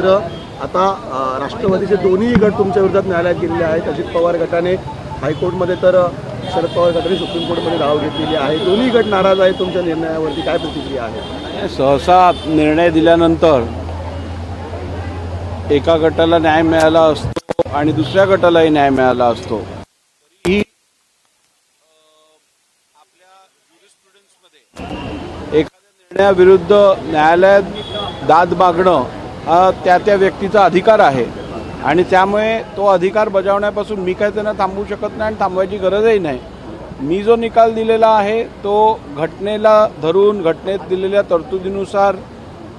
आता राष्ट्रवादीचे दोन्ही गट तुमच्या विरोधात न्यायालयात गेलेले आहेत अजित पवार गटाने हायकोर्टमध्ये तर शरद पवार गटाने सुप्रीम कोर्टमध्ये धाव घेतलेली आहे. दोन्ही गट नाराज आहेत तुमच्या निर्णयावरती काय प्रतिक्रिया आहे? सहसा निर्णय दिल्यानंतर एका गटाला न्याय मिळाला असतो आणि दुसऱ्या गटालाही न्याय मिळाला असतो. ही एखाद्या निर्णयाविरुद्ध न्यायालयात दाद मागणं त्या त्या व्यक्तीचा अधिकार आहे. आणि त्यामुळे तो अधिकार बजावण्यापासून मी काय त्यांना थांबवू शकत नाही आणि थांबवायची गरजही नाही. मी जो निकाल दिलेला आहे तो घटनेला धरून घटनेत दिलेल्या तरतुदीनुसार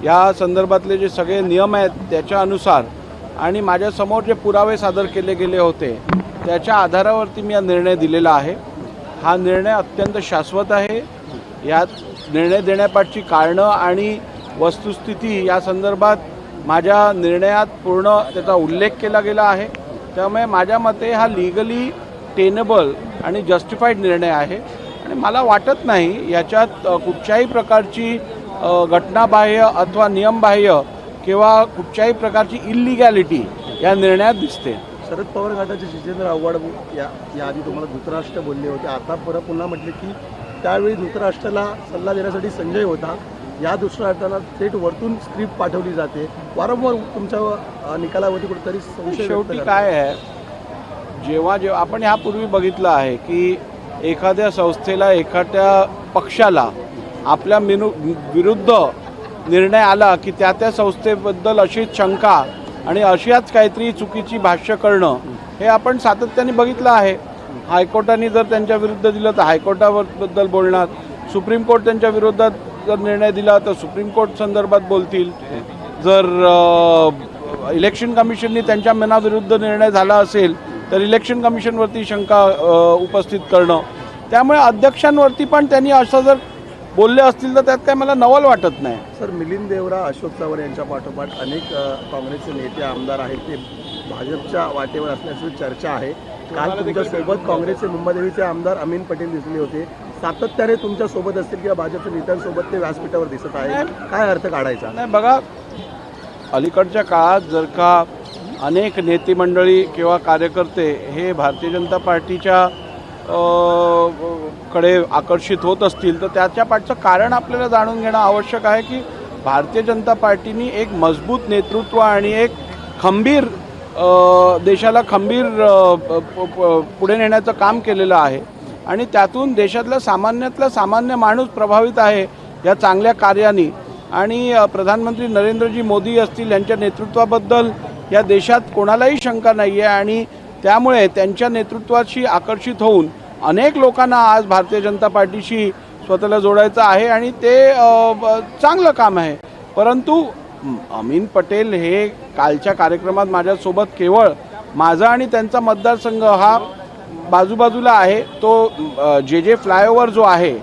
या संदर्भातले जे सगळे नियम आहेत त्याच्या अनुसार आणि माझ्यासमोर जे पुरावे सादर केले गेले होते त्याच्या आधारावरती मी हा निर्णय दिलेला आहे. हा निर्णय अत्यंत शाश्वत आहे. यात निर्णय देण्यापाठची कारणं आणि वस्तुस्थिती या संदर्भात माझ्या निर्णयात पूर्ण त्याचा उल्लेख केला गेला आहे. त्यामुळे माझ्या मते हा लिगली टेनेबल आणि जस्टिफाईड निर्णय आहे. आणि मला वाटत नाही याच्यात कुठच्याही प्रकारची घटनाबाह्य अथवा नियमबाह्य किंवा कुठच्याही प्रकारची इल्लिगॅलिटी या निर्णयात दिसते. शरद पवार गटाचे जितेंद्र आव्हाड या याआधी तुम्हाला धृतराष्ट्र बोलले होते. आता परत पुन्हा म्हटले की त्यावेळी धृतराष्ट्राला सल्ला देण्यासाठी संजय होता. या धृतराष्ट्राला थेट वरतून स्क्रिप्ट पाठवली जाते. वारंवार तुमच्या निकालावरती कुठेतरी संशय शेवटी. काय आहे? जेव्हा जेव्हा आपण ह्यापूर्वी बघितलं आहे की एखाद्या संस्थेला एखाद्या पक्षाला आपल्या मिनु विरुद्ध निर्णय आला की त्या त्या संस्थेबद्दल अशीच शंका आणि अशाच काहीतरी चुकीची भाष्य करणं हे आपण सातत्याने बघितलं आहे. हायकोर्टाने जर त्यांच्या विरुद्ध दिलं तर हायकोर्टाबद्दल बोलणार. सुप्रीम कोर्ट त्यांच्या विरोधात जर निर्णय दिला तर सुप्रीम कोर्ट संदर्भात बोलतील. जर इलेक्शन कमिशननी त्यांच्या मनाविरुद्ध निर्णय झाला असेल तर इलेक्शन कमिशनवरती शंका उपस्थित करणं. त्यामुळे अध्यक्षांवरती पण त्यांनी असं जर बोलले असतील तर त्यात काय मला नवल वाटत नाही. सर मिलिंद देवरा अशोक चव्हाण यांच्या पाठोपाठ अनेक काँग्रेसचे नेते आमदार आहेत ते भाजपच्या वाटेवर असल्याची चर्चा आहे. काल तुमच्यासोबत काँग्रेसचे मुंबादेवीचे आमदार अमीन पटेल दिसले होते. सातत्याने तुमच्यासोबत असतील किंवा भाजपच्या नेत्यांसोबत ते व्यासपीठावर दिसत आहे काय अर्थ काढायचा? नाही बघा अलीकडच्या काळात जर का अनेक नेते मंडळी किंवा कार्यकर्ते हे भारतीय जनता पार्टीच्या कडे आकर्षित होत असतील तर त्याच्या पाठचं कारण आपल्याला जाणून घेणं आवश्यक आहे की भारतीय जनता पार्टीने एक मजबूत नेतृत्व आणि एक खंबीर देशाला खंबीर पुढे नेण्याचं काम केलेलं आहे. आणि त्यातून देशातला सामान्यातला सामान्य माणूस प्रभावित आहे या चांगल्या कार्याने. आणि प्रधानमंत्री नरेंद्रजी मोदी असतील यांच्या नेतृत्वाबद्दल या देशात कोणालाही शंका नाही आहे आणि त्यामुळे त्यांच्या नेतृत्वाशी आकर्षित होऊन अनेक लोकांना आज भारतीय जनता पार्टीशी स्वतःला जोडायचं आहे आणि ते चांगलं काम आहे. परंतु अमीन पटेल हे कालच्या कार्यक्रमात माझ्यासोबत केवळ माझा आणि त्यांचा मतदारसंघ हा बाजूबाजूला आहे तो जे जे फ्लायओव्हर जो आहे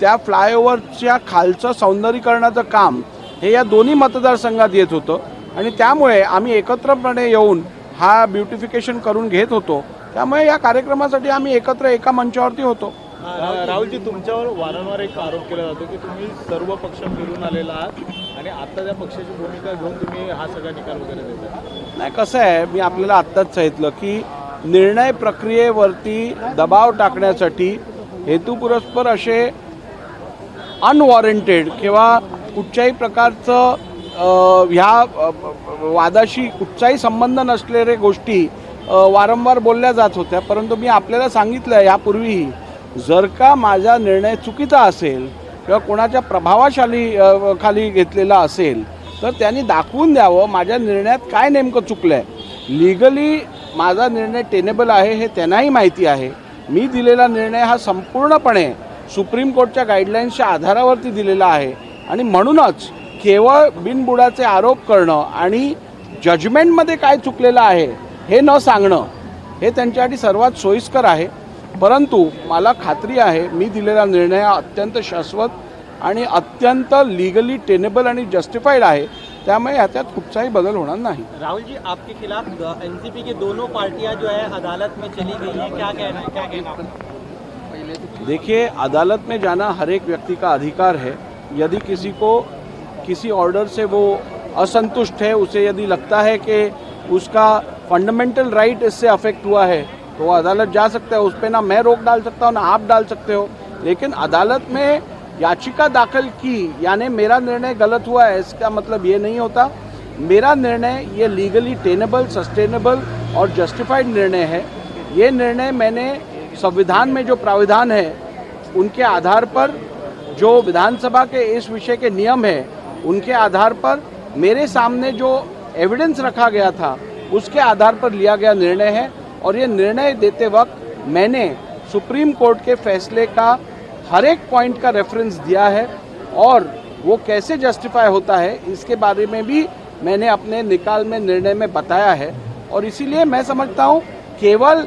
त्या फ्लायओव्हरच्या खालचं सौंदर्यीकरणाचं काम हे या दोन्ही मतदारसंघात येत होतं. आणि त्यामुळे आम्ही एकत्रपणे येऊन हा ब्युटिफिकेशन करून घेत होतो. त्यामुळे या कार्यक्रमासाठी आम्ही एकत्र एका मंचावरती होतो. राहुलजी तुमच्यावर वारंवार एक आरोप केला जातो की तुम्ही सर्व पक्ष फिरून आलेला आहात आणि आता त्या पक्षाची भूमिका घेऊन तुम्ही हा सगळा निकाल वगैरे देता नाही कसं आहे मी आपल्याला आत्ताच सांगितलं की निर्णय प्रक्रियेवरती दबाव टाकण्यासाठी हेतुपुरस्पर असे अनवॉरंटेड किंवा कुठच्याही प्रकारचं ह्या वादाशी कुठचाही संबंध नसलेले गोष्टी वारंवार बोलल्या जात होत्या. परंतु मी आपल्याला सांगितलं यापूर्वीही जर का माझा निर्णय चुकीचा असेल किंवा कोणाच्या प्रभावाशाली खाली घेतलेला असेल तर त्यांनी दाखवून द्यावं माझ्या निर्णयात काय नेमकं चुकलं आहे लिगली माझा निर्णय टेनेबल आहे हे त्यांनाही माहिती आहे. मी दिलेला निर्णय हा संपूर्णपणे सुप्रीम कोर्टच्या गाईडलाईन्सच्या आधारावरती दिलेला आहे. आणि म्हणूनच केवळ बिनबुडाचे आरोप करणं आणि जजमेंटमध्ये काय चुकलेलं आहे हे न सांगणं हे त्यांच्यासाठी सर्वात सोयीस्कर आहे. परंतु मला खात्री आहे मी दिलेला निर्णय हा अत्यंत शाश्वत आणि अत्यंत लिगली टेनेबल आणि जस्टिफाईड आहे. त्यामुळे ह्याच्यात कुठचाही बदल होणार नाही. राहुल जी आपके खिलाफ एनसीपी की दोनों पार्टियाँ जो है अदालत में चली गई है. क्या कहना है क्या कहना देखिए अदालत में जाना हर एक व्यक्ति का अधिकार है। यदि किसी को किसी ऑर्डर से वो असंतुष्ट है उसे यदि लगता है कि उसका फंडामेंटल राइट इससे अफेक्ट हुआ है तो वो अदालत जा सकता है। उस पर ना मैं रोक डाल सकता हूँ ना आप डाल सकते हो। लेकिन अदालत में याचिका दाखिल की, यानी मेरा निर्णय गलत हुआ है, इसका मतलब ये नहीं होता। मेरा निर्णय ये लीगली टेनेबल सस्टेनेबल और जस्टिफाइड निर्णय है। ये निर्णय मैंने संविधान में जो प्राविधान है, उनके आधार पर जो विधानसभा के इस विषय के नियम है, उनके आधार पर मेरे सामने जो एविडेंस रखा गया था, उसके आधार पर लिया गया निर्णय है। और ये निर्णय देते वक्त मैंने सुप्रीम कोर्ट के फैसले का हर एक पॉइंट का रेफरेंस दिया है और वो कैसे जस्टिफाई होता है, इसके बारे में भी मैंने अपने निकाल में निर्णय में बताया है। और इसीलिए मैं समझता हूँ, केवल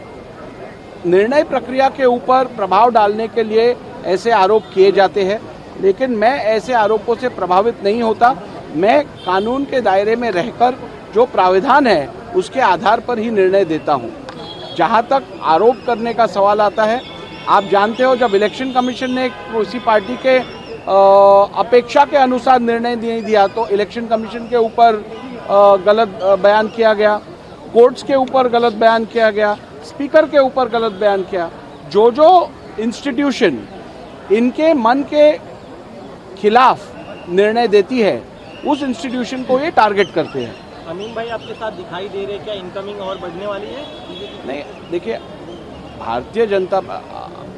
निर्णय प्रक्रिया के ऊपर प्रभाव डालने के लिए ऐसे आरोप किए जाते हैं, लेकिन मैं ऐसे आरोपों से प्रभावित नहीं होता। मैं कानून के दायरे में रहकर जो प्राविधान है, उसके आधार पर ही निर्णय देता हूँ। जहाँ तक आरोप करने का सवाल आता है आप जानते हो जब इलेक्शन कमीशन ने उसी पार्टी के अपेक्षा के अनुसार निर्णय नहीं दिया तो इलेक्शन कमीशन के ऊपर गलत बयान किया गया। कोर्ट्स के ऊपर गलत बयान किया गया। स्पीकर के ऊपर गलत बयान किया। जो जो इंस्टीट्यूशन इनके मन के खिलाफ निर्णय देती है उस इंस्टीट्यूशन को ये टारगेट करते हैं। अमीन भाई आपके साथ दिखाई दे रहे क्या इनकमिंग और बढ़ने वाली है? नहीं देखिए भारतीय जनता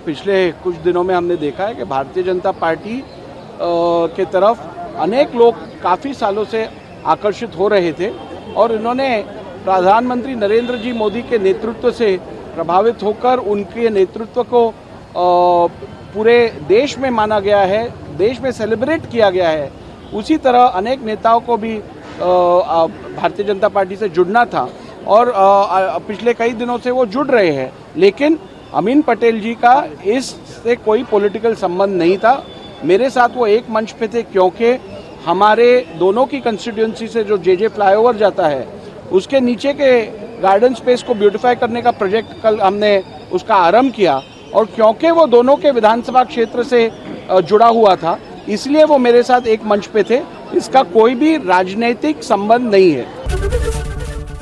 पिछले कुछ दिनों में हमने देखा है कि भारतीय जनता पार्टी के तरफ़ अनेक लोग काफ़ी सालों से आकर्षित हो रहे थे और इन्होंने प्रधानमंत्री नरेंद्र जी मोदी के नेतृत्व से प्रभावित होकर उनके नेतृत्व को पूरे देश में माना गया है, देश में सेलिब्रेट किया गया है। उसी तरह अनेक नेताओं को भी भारतीय जनता पार्टी से जुड़ना था और पिछले कई दिनों से वो जुड़ रहे हैं। लेकिन अमीन पटेल जी का इससे कोई पॉलिटिकल संबंध नहीं था। मेरे साथ वो एक मंच पे थे, क्योंकि हमारे दोनों की कंस्टिट्यूंसी से जो जे जे फ्लाईओवर जाता है, उसके नीचे के गार्डन स्पेस को ब्यूटिफाई करने का प्रोजेक्ट कल हमने उसका आरंभ किया, और क्योंकि वो दोनों के विधानसभा क्षेत्र से जुड़ा हुआ था, इसलिए वो मेरे साथ एक मंच पे थे। इसका कोई भी राजनीतिक संबंध नहीं है।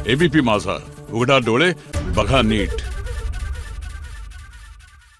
एबीपी माझा उघडा डोळे बघा नीट।